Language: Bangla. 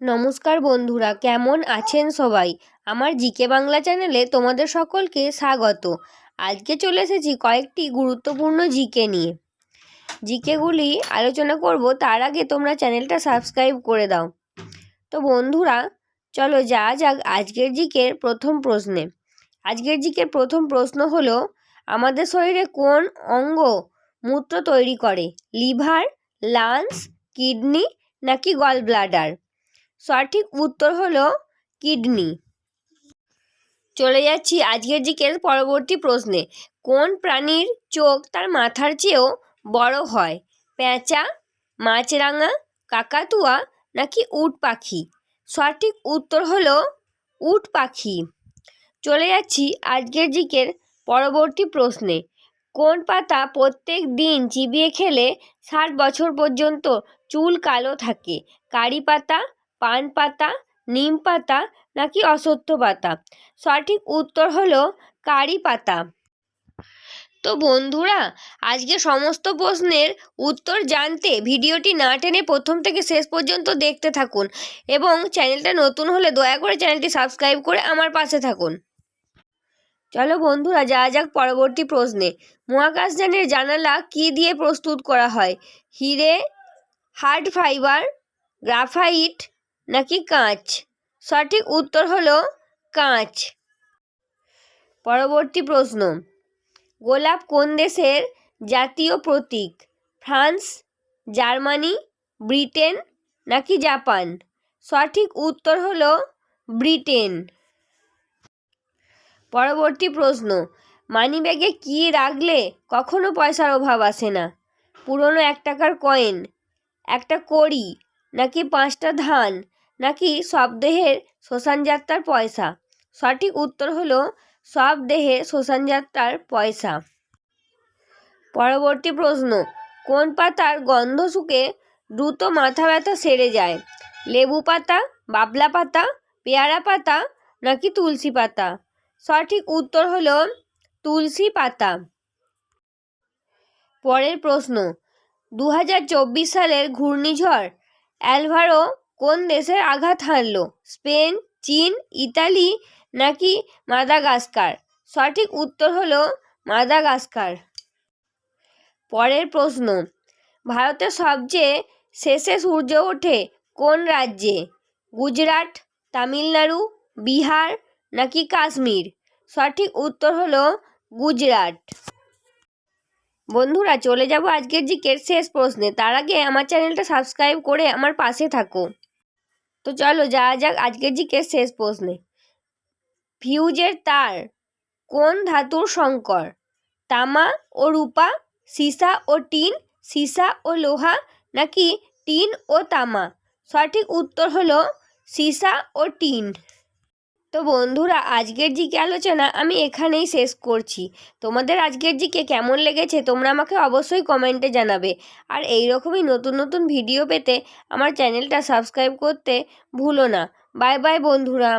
নমস্কার বন্ধুরা, কেমন আছেন সবাই? আমার জিকে বাংলা চ্যানেলে তোমাদের সকলকে স্বাগত। আজকে চলে এসেছি কয়েকটি গুরুত্বপূর্ণ জিকে নিয়ে। জিকেগুলি আলোচনা করব, তার আগে তোমরা চ্যানেলটা সাবস্ক্রাইব করে দাও। তো বন্ধুরা, চলো যা যাক আজকের জিকের প্রথম প্রশ্নে। আজকের জিকের প্রথম প্রশ্ন হলো, আমাদের শরীরে কোন অঙ্গ মূত্র তৈরি করে? লিভার, লাংস, কিডনি নাকি গল ব্লাডার সঠিক উত্তর হলো কিডনি। চলে যাচ্ছি আজকের জিকের পরবর্তী প্রশ্নে। কোন প্রাণীর চোখ তার মাথার চেয়েও বড় হয়? পেঁচা মাছরাঙা, কাকাতুয়া নাকি উট পাখি? সঠিক উত্তর হলো উট পাখি। চলে যাচ্ছি আজকের জিকের পরবর্তী প্রশ্নে। কোন পাতা প্রত্যেক দিন চিবিয়ে খেলে ষাট বছর পর্যন্ত চুল কালো থাকে? কারি পাতা পান পাতা, নিম পাতা নাকি অশ্বত্থ পাতা? সঠিক উত্তর হলো কারি পাতা। তো বন্ধুরা, আজকে সমস্ত প্রশ্নের উত্তর জানতে ভিডিওটি না টেনে প্রথম থেকে শেষ পর্যন্ত দেখতে থাকুন এবং চ্যানেলটা নতুন হলে দয়া করে চ্যানেলটি সাবস্ক্রাইব করে আমার পাশে থাকুন। চলো বন্ধুরা যা যাক পরবর্তী প্রশ্নে। মহাকাশযানের জানালা কী দিয়ে প্রস্তুত করা হয়? হিরে, হার্ড ফাইবার, গ্রাফাইট নাকি কাঁচ? সঠিক উত্তর হলো কাঁচ। পরবর্তী প্রশ্ন। গোলাপ কোন দেশের জাতীয় প্রতীক? ফ্রান্স, জার্মানি, ব্রিটেন নাকি জাপান? সঠিক উত্তর হলো ব্রিটেন। পরবর্তী প্রশ্ন। মানিব্যাগে কী রাখলে কখনো পয়সার অভাব আসে না? পুরনো এক টাকার কয়েন, একটা কড়ি নাকি পাঁচটা ধান? নাকি সব দেহের শ্মশানযাত্রার পয়সা? সঠিক উত্তর হলো সব দেহে শ্মশানযাত্রার পয়সা। পরবর্তী প্রশ্ন, কোন পাতার গন্ধ শুকে দ্রুত মাথা ব্যথা সেরে যায়? লেবু পাতা, বাবলা পাতা, পেয়ারা পাতা নাকি তুলসী পাতা? সঠিক উত্তর হলো তুলসী পাতা। পরের প্রশ্ন দু হাজার চব্বিশ সালের ঘূর্ণিঝড় অ্যালভারো কোন দেশের আঘাত হানল? স্পেন, চীন, ইতালি নাকি মাদাগাস্কার? সঠিক উত্তর হলো মাদাগাস্কার। পরের প্রশ্ন, ভারতের সবচেয়ে শেষে সূর্য ওঠে কোন রাজ্যে? গুজরাট, তামিলনাড়ু, বিহার নাকি কাশ্মীর? সঠিক উত্তর হলো গুজরাট। বন্ধুরা, চলে যাব আজকের জিকের শেষ প্রশ্নে। তার আগে আমার চ্যানেলটা সাবস্ক্রাইব করে আমার পাশে থাকো। তো চলো যা যাক আজকের জিকের শেষ প্রশ্নে ফিউজের তার কোন ধাতুর সংকর? তামা ও রূপা, সীসা ও টিন, সীসা ও লোহা, নাকি টিন ও তামা? সঠিক উত্তর হলো সীসা ও টিন। তো বন্ধুরা, আজকের জিকে আলোচনা আমি এখানেই শেষ করছি। তোমাদের আজকের জিকে কেমন লেগেছে তোমরা আমাকে অবশ্যই কমেন্টে জানাবে। আর এই রকমই নতুন নতুন ভিডিও পেতে আমার চ্যানেলটা সাবস্ক্রাইব করতে ভুলো না। বাই বাই বন্ধুরা।